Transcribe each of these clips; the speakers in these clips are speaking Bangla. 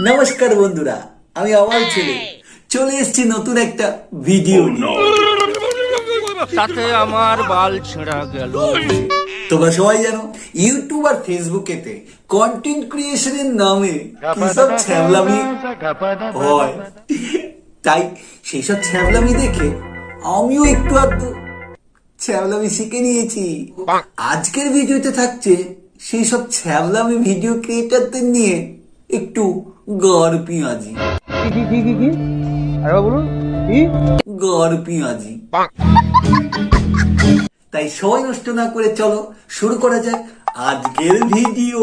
নমস্কার বন্ধুরা আমি আবার ছেলে। চলে এসেছি নতুন একটা ভিডিও নিয়ে। তাতে আমার বাল ছেঁড়া গেল। তোমরা সবাই জানো ইউটিউব আর ফেসবুকেতে কন্টেন্ট ক্রিয়েশনের নামে কিসব ছ্যাবলামি হয়। তাই সেই সব ছ্যাবলামি দেখে আমিও একটু আধটু ছ্যাবলামি শিখে নিয়েছি। আজকের ভিডিওতে থাকছে সেই সব ছ্যাবলামি ভিডিও ক্রিয়েটারদের নিয়ে একটু গড় পিঁয়াজি। কি কি কি কি আরেকবার বলুন কি? গড় পিঁয়াজি। তাই সময় নষ্ট না করে চলো শুরু করা যাক আজকের ভিডিও।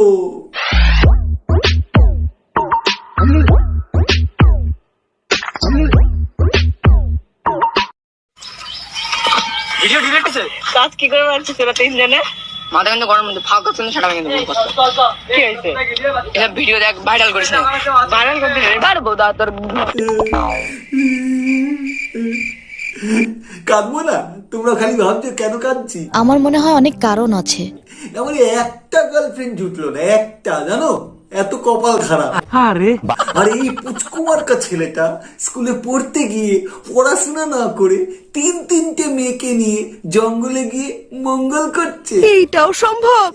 ভিডিও ডিলেট কাজ কি করে মারছিস তোরা তিনজনে? মাথা কিন্তু গরম মধ্যে ফাঁকা কিন্তু আমি কিন্তু বল কষ্ট কি হয়েছে? এটা ভিডিও দেখ ভাইরাল করিস না ভাইরাল করতে রে পারব দা তোর কাঁদবো না? তোমরা খালি ভাবছ কেন কাঁদছি? আমার মনে হয় অনেক কারণ আছে। আমার একটা গার্লফ্রেন্ড জুটলো না একটা জানো? এত কপাল খারাপ। আর। এই পুচকুমার্কা ছেলেটা স্কুলে পড়তে গিয়ে পড়াশোনা না করে তিন তিনটে মেয়েকে নিয়ে জঙ্গলে গিয়ে মঙ্গল করছে। এইটাও সম্ভব?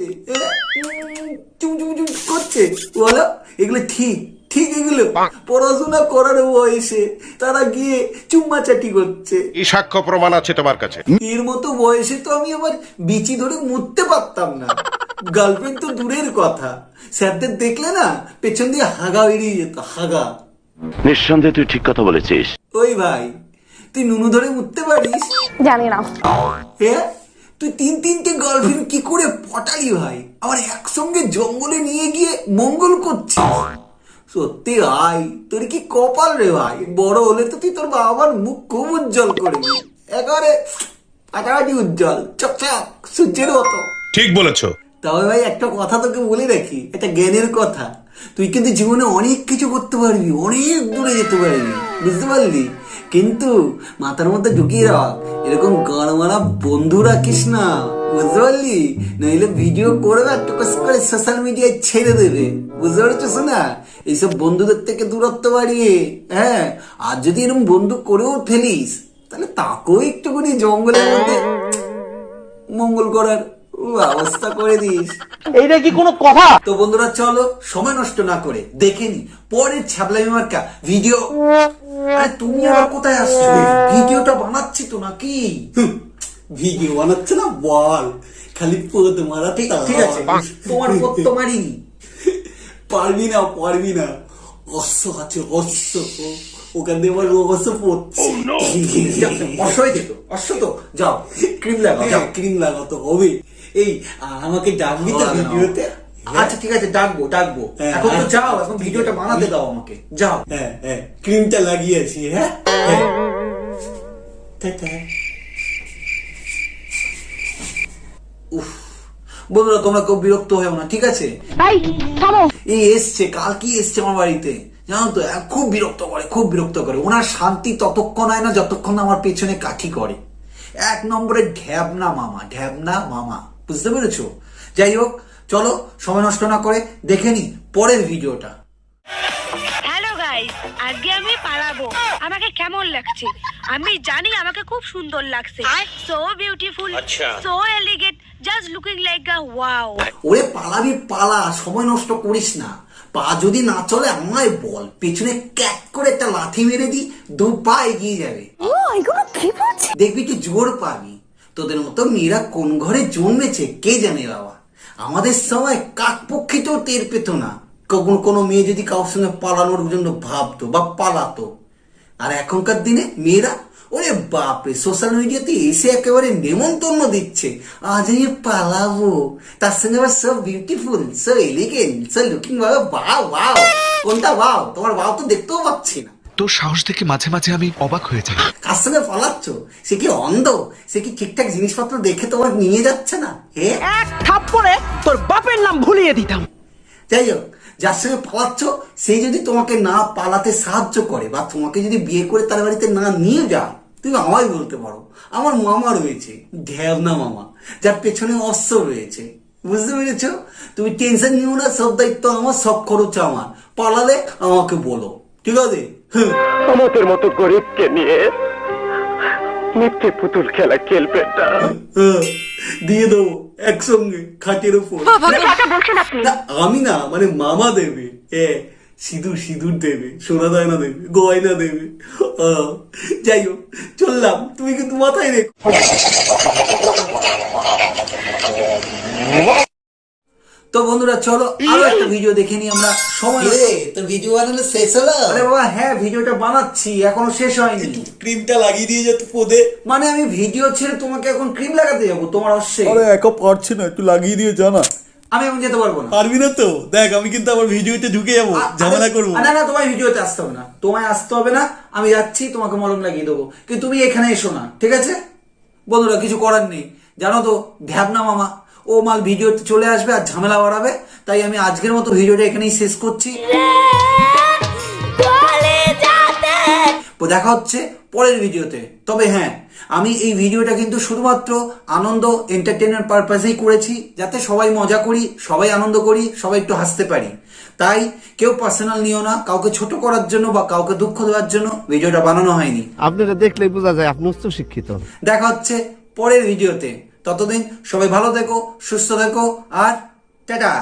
করছে। বলো এগুলো ঠিক ঠিক এগুলো। পড়াশোনা করার বয়সে তারা গিয়ে চুম্মাচাটি করছে। এই সাক্ষ্য প্রমাণ আছে তোমার কাছে? এর মতো বয়সে তো আমি আবার বিচি ধরে মুততে পারতাম না। গার্লফ্রেন্ড তো দূরের কথা। স্যারদের দেখলে না পেছন দিয়ে হাগা বেরিয়ে যেত হাগা। নিঃসন্দেহে তুই ঠিক কথা বলেছিস। ওই ভাই তুই নুনু ধরে উঠতে পারিস? জানি না। হ্যাঁ তুই তিন তিনটে গার্লফ্রেন্ড কি করে পটালি ভাই? আবার একসঙ্গে জঙ্গলে নিয়ে গিয়ে মঙ্গল করছিস? সত্যি ভাই তোর কি কপাল রে ভাই? বড় হলে তো তুই তোর বাবার মুখ খুব উজ্জ্বল করবি একেবারে ফাটাফাটি উজ্জ্বল চকচক সূর্যের মতো। ঠিক বলেছ। তবে ভাই, একটা কথা তোকে বলে রাখি, একটা জ্ঞানের কথা। তুই কিন্তু জীবনে অনেক কিছু করতে পারবি, অনেক দূরে যেতে পারবি, বুঝতে পারলি? কিন্তু মাথার মধ্যে ঢুকিয়ে রাখ, এরকম গাড়মারা বন্ধু রাখিস না, বুঝতে পারলি? নইলে ভিডিও করবে আর করে সোশ্যাল মিডিয়ায় ছেড়ে দেবে, বুঝতে পারছিস না? এইসব বন্ধুদের থেকে দূরত্ব বাড়িয়ে হ্যাঁ? আর যদি এরকম বন্ধু করেও ফেলিস, তাহলে তাকেও একটুখানি জঙ্গলের মধ্যে মঙ্গল করার। ব্যবস্থা করে দিস। এইটা কি কোনো কথা? তো বন্ধুরা চলো সময় নষ্ট না করে দেখে নি। পরের ছাবলামি মার্কা ভিডিও। আরে তুমি আবার কোথায় আসছো? ভিডিওটা বানাচ্ছি তো নাকি? ভিডিও বানাচ্ছে না? বল। খালি পদ মারা ঠিক আছে তোমার পদ তো মারিনি। পারবি না পারবি না। অশ্ব আছে অশ্ব। ওখান দিয়ে আমার অশ্ব পড়ছে। অশ্ব হয়েছে তো অশ্ব তো। যাও ক্রিম লাগাও যাও। ক্রিম লাগাও তো হবে। এই আমাকে ডাকবি তো ভিডিওতে? আচ্ছা ঠিক আছে ডাকবো ডাকবো। এখন তো যাও এখন ভিডিওটা বানাতে দাও আমাকে। যাও। হ্যাঁ হ্যাঁ ক্রিমটা লাগিয়েছি হ্যাঁ? হ্যাঁ। উফ বন্ধুরা তোমরা কেউ বিরক্ত হয়েও না ঠিক আছে? এই এসছে কাল কি এসছে আমার বাড়িতে। জানো তো খুব বিরক্ত করে খুব বিরক্ত করে। ওনার শান্তি ততক্ষণ হয় না যতক্ষণ না আমার পেছনে কাঠি করে। এক নম্বরে ঢ্যাবনা মামা ঢ্যাবনা মামা। বুঝতে পেরেছ? যাই হোক চলো সময় নষ্ট না করে দেখে নি পরের ভিডিওটা। হ্যালো গাইস আজকে আমি পালাবো। আমাকে কেমন লাগছে? আমি জানি আমাকে খুব সুন্দর লাগছে। So beautiful so elegant just looking like a wow ওরে পালাবি পালা সময় নষ্ট করিস না। পা যদি না চলে আমায় বল। পেছনে ক্যাক করে একটা লাথি মেরে দি দু পা এগিয়ে যাবে। দেখবি তুই জোর পাবি। তোদের মতো মেয়েরা কোন ঘরে জন্মেছে, কে জানে বাবা? আমাদের সময় কাক পক্ষিতেও টের পেত না। কখন কোনো মেয়ে যদি কারোর সঙ্গে পালানোর জন্য ভাবতো বা পালাতো। আর এখনকার দিনে মেয়েরা, ওরে বাপরে সোশ্যাল মিডিয়াতে এসে একেবারে নেমন্তন্ন দিচ্ছে। আজ আমি পালাবো। তার সঙ্গে আবার সব beautiful so elegant so looking বাও বাও কোনটা বাও তোমার বাও তো দেখতেও পাচ্ছি না। তোর সাহস দেখে মাঝে মাঝে আমি অবাক হয়ে যাই। কার সঙ্গে পালাচ্ছ সে কি অন্ধ? সে কি ঠিকঠাক জিনিসপত্র দেখে তোমার নিয়ে যাচ্ছে না? হে? এক থাপ্পড়ে তোর বাপের নাম ভুলিয়ে দিতাম। যাই হোক যার সঙ্গে পালাচ্ছ সে যদি তোমাকে না পালাতে সাহায্য করে বা তোমাকে যদি বিয়ে করে তার বাড়িতে না নিয়ে যায় তুমি আমায় বলতে পারো। আমার মামা রয়েছে ঢ্যাবনা মামা যার পেছনে অশ্ব রয়েছে। বুঝতে পেরেছ? তুমি টেনশন নিও না সব দায়িত্ব আমার সব খরচ আমার। পালালে আমাকে বলো ঠিক আছে? আমাদের মতো গরিবকে নিয়ে মিথ্যে পুতুল খেলা খেলবেন না। হ্যাঁ, দিয়ে দেবো একসঙ্গে খাটের উপর। আমি না মানে মামা দেবে। এ সিঁদুর সিঁদুর দেবে সোনা দায়না দেবে গয়না দেবে। যাই হোক চললাম। তুমি কিন্তু মাথায় রেখো। তো বন্ধুরা চলো আরও একটা ভিডিও দেখে নি আমরা। সময় তোর ভিডিও বানানো শেষ হলো? আরে বাবা হ্যাঁ ভিডিওটা বানাচ্ছি এখনও শেষ হয়নি। ক্রিমটা লাগিয়ে দিয়ে যেত পদে। মানে আমি ভিডিও ছেড়ে তোমাকে এখন ক্রিম লাগাতে যাব তোমার অশ্বে আরে একা পারছি না একটু লাগিয়ে দিয়ে জানা আমি এখন যেতে পারব না। পারবি না তো? দেখ আমি কিন্তু আবার ভিডিওতে ঢুকে যাব ঝামেলা করব। না না তোমায় ভিডিওতে আসতে হবে না। তোমায় আসতে হবে না আমি যাচ্ছি তোমাকে মলম লাগিয়ে দেবো। কিন্তু তুমি এখানে এসো না ঠিক আছে? বন্ধুরা কিছু করার নেই। জানো তো ভ্যাবনা মামা ও মাল ভিডিওতে চলে আসবে আর ঝামেলা বাড়াবে। তাই আমি আজকের মতো ভিডিওটা এখানেই শেষ করছি। দেখা হচ্ছে পরের ভিডিওতে। তবে হ্যাঁ আমি এই ভিডিওটা কিন্তু শুধুমাত্র আনন্দ এন্টারটেনমেন্ট পারপাসেই করেছি যাতে সবাই মজা করি সবাই আনন্দ করি সবাই একটু হাসতে পারি। তাই কেউ পার্সোনাল নিও না কাউকে ছোট করার জন্য বা কাউকে দুঃখ দেওয়ার জন্য ভিডিওটা বানানো হয়নি। আপনারা দেখলেই বোঝা যায় আপনি উচ্চ শিক্ষিত দেখা হচ্ছে পরের ভিডিওতে। ততদিন সবাই ভালো থেকো সুস্থ থেকো আর টাটা।